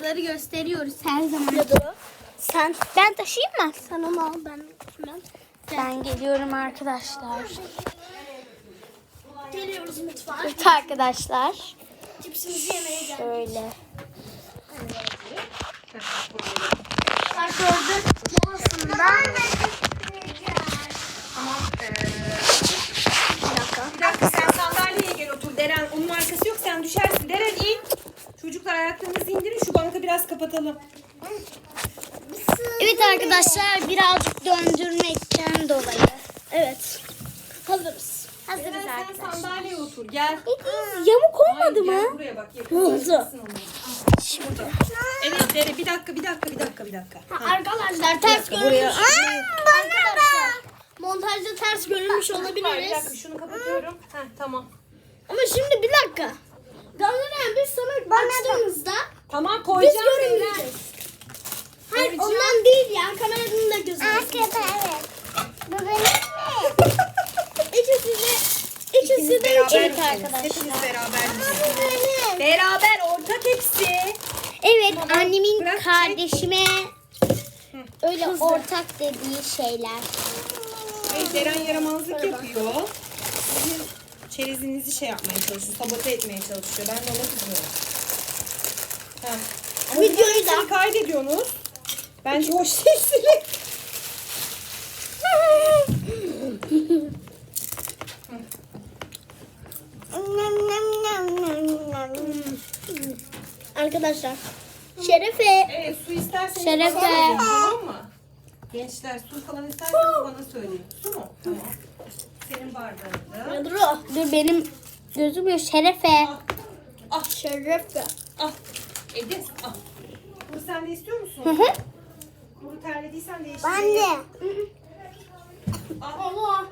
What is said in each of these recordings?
cihazları gösteriyoruz her zaman. Sen Ben taşıyayım mı? sen onu al ben ben. Ben geliyorum arkadaşlar. Geliyoruz mutfağa. Evet arkadaşlar. Cipsimizi yemeye geldik. Şöyle. Bak gördün. Molasında. Tamam. Bir dakika. bir dakika sen sandalyeye gel otur Deren. Onun arkası yok sen düşersin. Deren in. Çocuklar ayaklarınızı indirin şu biraz kapatalım. Evet arkadaşlar birazcık döndürmekten dolayı. Evet. Hazırız. Hazırız Deren sen arkadaşlar. sandalyeye otur gel. Yamuk Hayır, olmadı gel mı? buraya bak. Ne oldu? onu. Burada. Evet Deren bir dakika bir dakika bir dakika bir dakika. Ha. Arkadaşlar ters Buraya. görünmüş. Arkadaşlar montajda ters görünmüş Bir dakika olabiliriz. şunu kapatıyorum. Heh, tamam. Ama şimdi bir dakika. Gamze'den biz sana açtığımızda Tamam biz koyacağım Deren. görünmeyeceğiz. Hayır Koyacağım. ondan değil ya kameranın da gözü. İkisi de ikisi de Beraber içerik misiniz? arkadaşlar. Hepiniz beraber misiniz? Beraber ortak hepsi. Evet annemin bırak, çek. kardeşime öyle ortak dediği şeyler. Hayır Deren yaramazlık yapıyor. Sizin çerezinizi şey yapmaya çalışıyor, sabote etmeye çalışıyor. Ben de ona kızıyorum. Ama Videoyu da- kaydediyorsunuz. Bence hoş değilsiniz. Arkadaşlar. Şerefe. Evet su isterseniz Şerefe. bana söyleyin, tamam mı? Gençler su falan isterseniz bana söyleyin. Su mu? Tamam. Senin bardağında. Dur. Dur benim gözükmüyor Şerefe. Ah Şerefe. ah. Edis ah. Bunu sen de istiyor musun? Hı hı. Bunu terlediysen değiştireyim. Ah. Allah.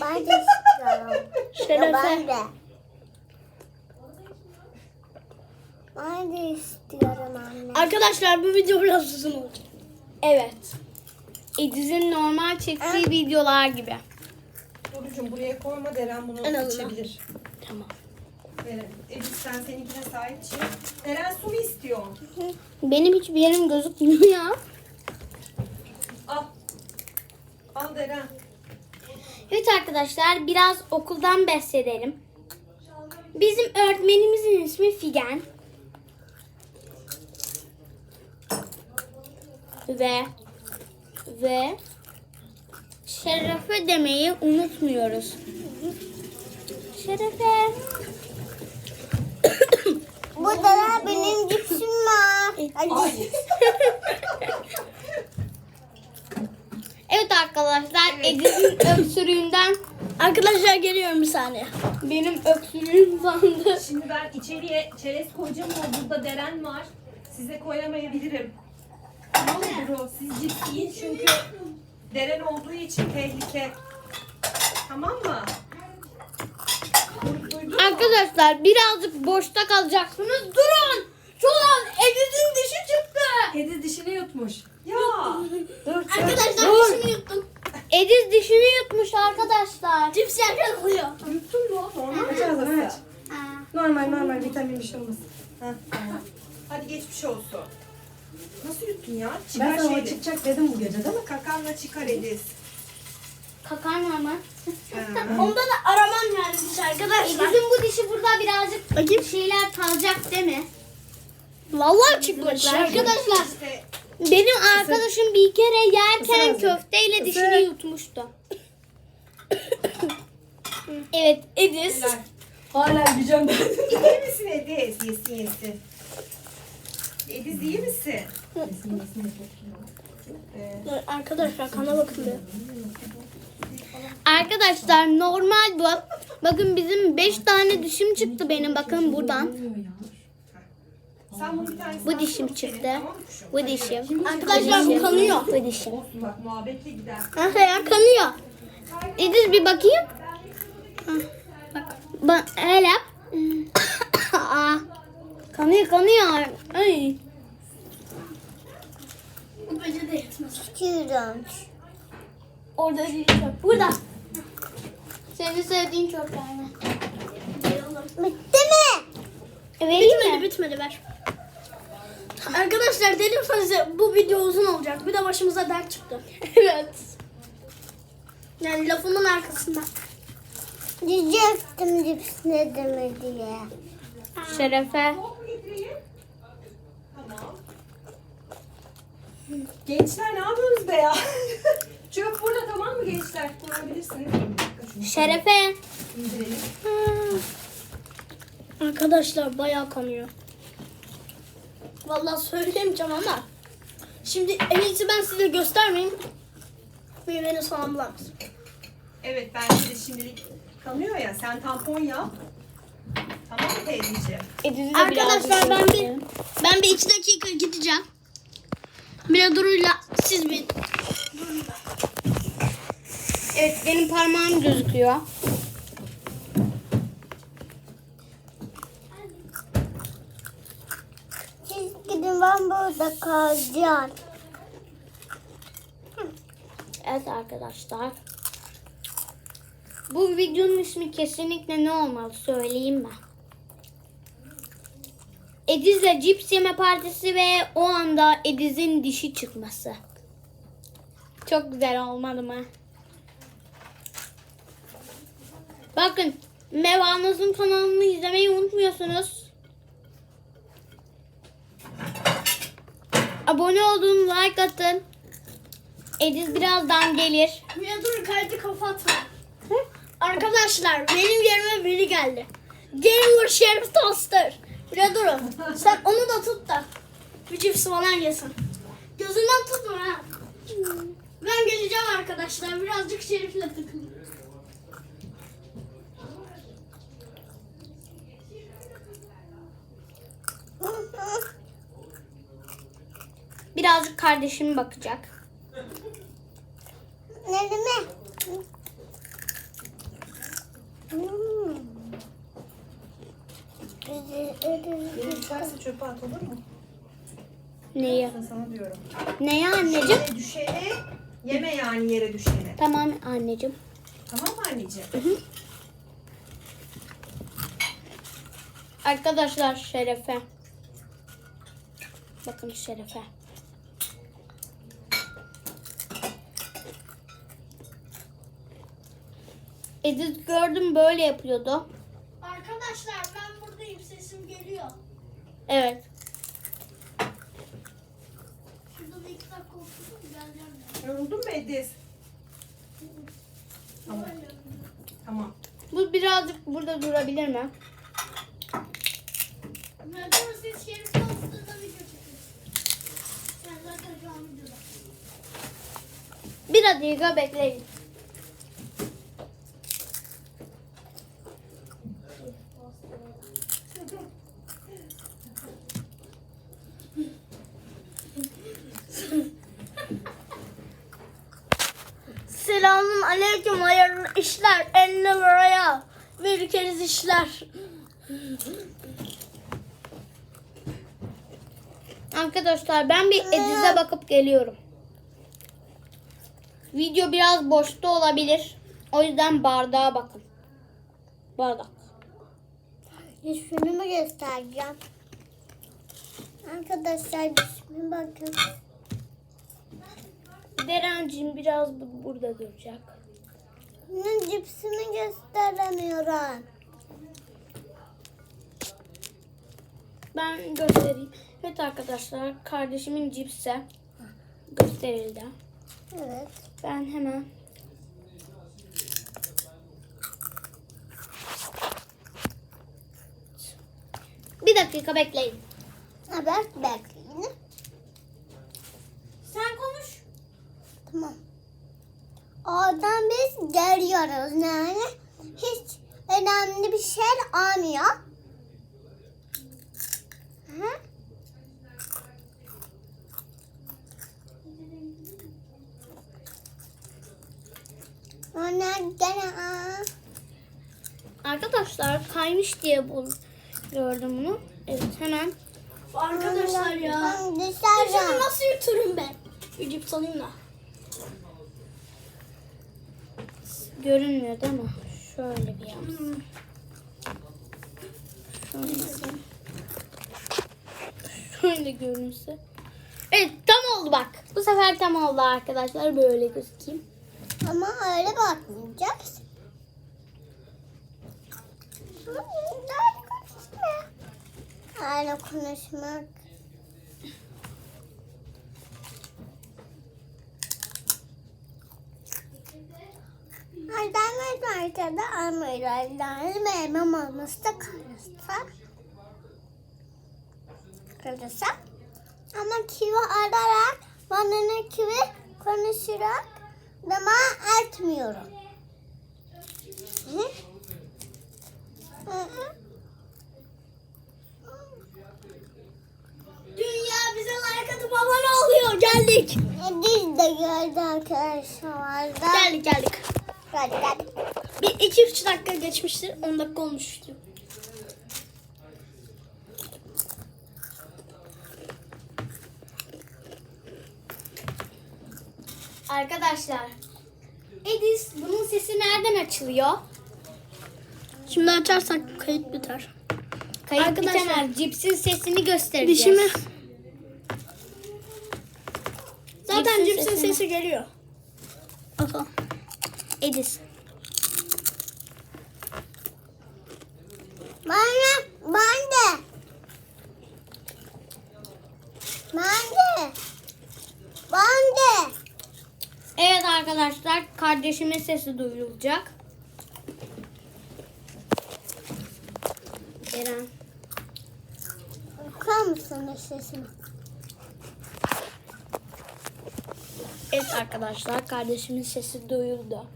Ben de istiyorum. Şerefe. Ben de. Ben de istiyorum anne. Arkadaşlar bu video biraz uzun olacak. Evet. Ediz'in normal çektiği videolar gibi. Dorucuğum buraya koyma Deren bunu En azından. içebilir. Tamam. Edis sen seninkine sahip çık. Deren su mu istiyor? Benim hiçbir yerim gözükmüyor ya. Al. Al Deren. Evet arkadaşlar biraz okuldan bahsedelim. Bizim öğretmenimizin ismi Figen. Ve ve Şerefe demeyi unutmuyoruz. Şerefe. Burada da benim cipsim var. Evet arkadaşlar Ediz'in öksürüğünden Arkadaşlar geliyorum bir saniye. benim öksürüğüm sandı. Şimdi ben içeriye çerez koyacağım ama burada Deren var. Size koyamayabilirim. Tamam mı Duru? Siz cips yiyin çünkü Deren olduğu için tehlike. Tamam mı? Arkadaşlar birazcık boşta kalacaksınız. Durun. Şu an Ediz'in dişi çıktı. Kedi dişini yutmuş. Ya. Dur. Arkadaşlar Dur. dişimi yuttum. Ediz dişini yutmuş arkadaşlar. Cips yerken oluyor. Yuttun mu? Normal cihazı. Normal normal vitamin bir şey olmaz. Ha, tamam. Hadi geçmiş olsun. Nasıl yuttun ya? Çıkar Ben sana şeydi. çıkacak dedim bu gece değil mi? Kakanla çıkar Ediz. Kakar mı ama? Ha. Onda da aramam gelmiş arkadaşlar. Ediz'in bu dişi burada birazcık Bakayım. şeyler kalacak değil mi? Vallahi çıkmış. Arkadaşlar Benim arkadaşım bir kere yerken köfteyle dişini yutmuştu. evet Ediz. helal. Hala yiyeceğim ben. İyi misin Ediz? Yesin yesin. Ediz iyi misin? Arkadaşlar kana bakın bir. Arkadaşlar normal bu. Bakın bizim 5 tane dişim çıktı benim bakın buradan. Bu dişim çıktı. Bu dişim. Arkadaşlar bu kanıyor. Bu dişim. Bak. Nasıl ya kanıyor. Ediz bir bakayım. Hah, Bak. Ba hele yap. Aa, kanıyor kanıyor. Ay. Bu gece de yetmez. İstiyorum. Orada değil çöp. Burada. Senin sevdiğin çöpler mi? Bitti mi? Vereyim Bitmedi mi? bitmedi ver. Arkadaşlar dedim size bu video uzun olacak. Bir de başımıza dert çıktı. evet. Yani lafımın arkasında. Diyecektim cips ne deme diye. Şerefe. Gençler ne yapıyorsunuz be ya? Çöp burada tamam mı gençler? Bir şunu Şerefe. indirelim. Arkadaşlar bayağı kanıyor. Vallahi söyleyemeyeceğim ama. Şimdi en iyisi ben size göstermeyeyim. Meyveni falan bulamaz. Evet bence de şimdilik kanıyor ya. Sen tampon yap. Tamam mı teyzeciğim? De Arkadaşlar ben bir bir... ben bir iki dakika gideceğim. Bir duruyla siz bir Evet benim parmağım gözüküyor. Siz gidin ben burada kalacağım. Evet arkadaşlar. Bu videonun ismi kesinlikle ne olmalı söyleyeyim ben. Ediz'le cips yeme partisi ve o anda Ediz'in dişi çıkması. Çok güzel olmadı mı? Bakın Meva'nızın kanalını izlemeyi unutmuyorsunuz. Abone olun, like atın. Ediz birazdan gelir. Bir dur kaydı kapatma. Arkadaşlar benim yerime biri geldi. Gamer Sheriff Toaster. Bir durun. Sen onu da tut da. Bir cips falan yesin. Gözünden tutma ha. Ben geleceğim arkadaşlar. Birazcık Şerif'le takılayım. Birazcık kardeşim bakacak. Ne demek? Hmm. Benim çıkarsa çöpe at olur mu? Neyi? Sana diyorum. Neye anneciğim? Yere düşeni yeme yani yere düşeni. Tamam anneciğim. Tamam mı anneciğim? Arkadaşlar Şerefe. Bakın Şerefe. Edith gördüm böyle yapıyordu. Arkadaşlar ben buradayım. Sesim geliyor. Evet. Yoruldun mu Ediz? Tamam. Tamam. Bu birazcık burada durabilir mi? Dur siz bekleyin. Selamun aleyküm hayırlı işler. 50 liraya bir kez işler. Arkadaşlar ben bir Ediz'e bakıp geliyorum. Video biraz boşta olabilir. O yüzden bardağa bakın. Bardak. Cismimi mi göstereceğim? Arkadaşlar cismime bakın. Derencim biraz bu- burada duracak. Bunun cipsini gösteremiyorum. Ben göstereyim. Evet arkadaşlar kardeşimin cipsi gösterildi. Evet. Ben hemen bir dakika bekleyin. Haber bekleyin. Sen konuş. Tamam. Oradan biz geliyoruz yani. Hiç önemli bir şey olmuyor. Hı? Onlar gene aa. Arkadaşlar kaymış diye bul gördüm bunu. Evet hemen Arkadaşlar ya. Dışarıda. nasıl yuturum ben? Bir cips alayım da. Görünmüyor değil? Şöyle bir yapsın. Şöyle. Şöyle görünse. Evet tam oldu bak. Bu sefer tam oldu arkadaşlar. Böyle gözükeyim. Ama öyle bakmayacağız. Öyle konuşmak. Aydan arkada almayacağız. Memem olması da kalırsa. Kalırsa. Ama kivi ararak bana kivi konuşarak dama etmiyorum. Hı? Hı hı. Dünya bize like atıp abone oluyor. Geldik. Biz de geldi arkadaşlar. Geldik geldik. Geldi geldi. Bir iki üç dakika geçmiştir. 10 dakika olmuştu. Arkadaşlar. Edis bunun sesi nereden açılıyor? Şimdi açarsak kayıt biter. Kayıt Arkadaşlar. bitemez. Cipsin sesini göstereceğiz. Dişimi. Zaten Cipsin cipsin sesi geliyor. Bakalım. Edis. Bana, ben de. Ben de. Ben de. Evet arkadaşlar kardeşimin sesi duyulacak. Eren. Okur musun sesimi? Evet arkadaşlar kardeşimin sesi duyuldu.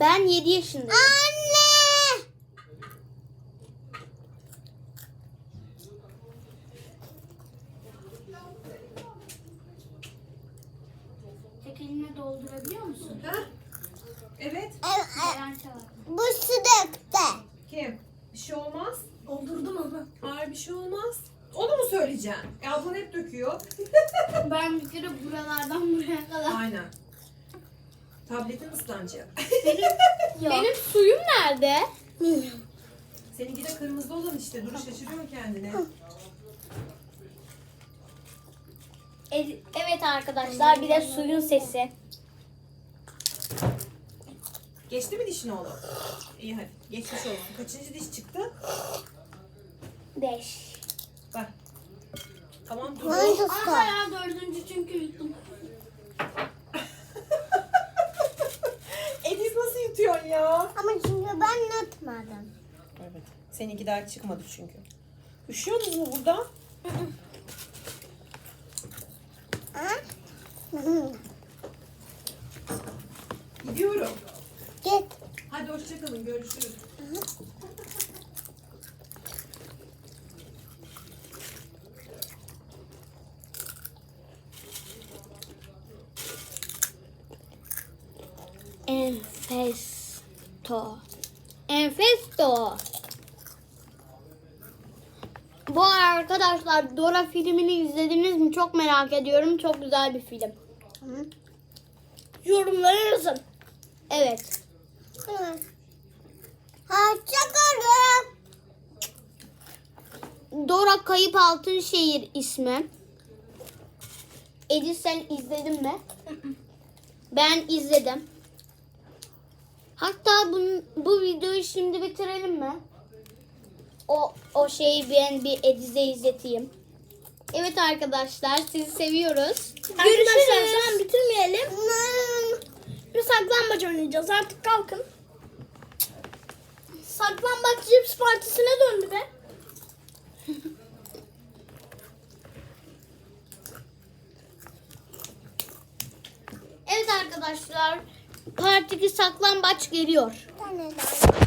Ben 7 yaşındayım. Anne! Tek eline doldurabiliyor musun? Ha? Evet. Çalar. bu su döktü. Kim? Bir şey olmaz. Doldurdum ama. Hayır bir şey olmaz. Onu mu söyleyeceksin? E ablan hep döküyor. Ben bir kere buralardan buraya kadar. Aynen. Tabletin ıslanacak. Benim suyum nerede? Seninki de kırmızı olan işte. Dur şaşırıyor kendine. E- Evet arkadaşlar bir de suyun sesi. Geçti mi dişin oğlum? İyi hadi. Geçmiş olsun. Kaçıncı diş çıktı? 5. Bak. Tamam dur. Hangisi? Aha ya dördüncü çünkü yuttum. Ediz ya? Ama çünkü ben unutmadım. Evet. Seninki daha çıkmadı çünkü. Üşüyorsunuz mu burada? Gidiyorum. Git. Hadi hoşçakalın. Görüşürüz. Enfesto. Enfesto. Bu arkadaşlar Dora filmini izlediniz mi? Çok merak ediyorum. Çok güzel bir film. Hı. Yorumlara yazın. Evet. Hı. Hoşçakalın. Dora Kayıp Altın Şehir ismi. Edis sen izledin mi? Ben izledim. Hatta bu, bu videoyu şimdi bitirelim mi? O o şeyi ben bir Ediz'e izleteyim. Evet arkadaşlar sizi seviyoruz. Şu an bitirmeyelim. Bir saklambaç oynayacağız. Artık kalkın. Saklambaç cips partisine döndü be. Evet arkadaşlar. Part 2 saklambaç geliyor. Tane daha.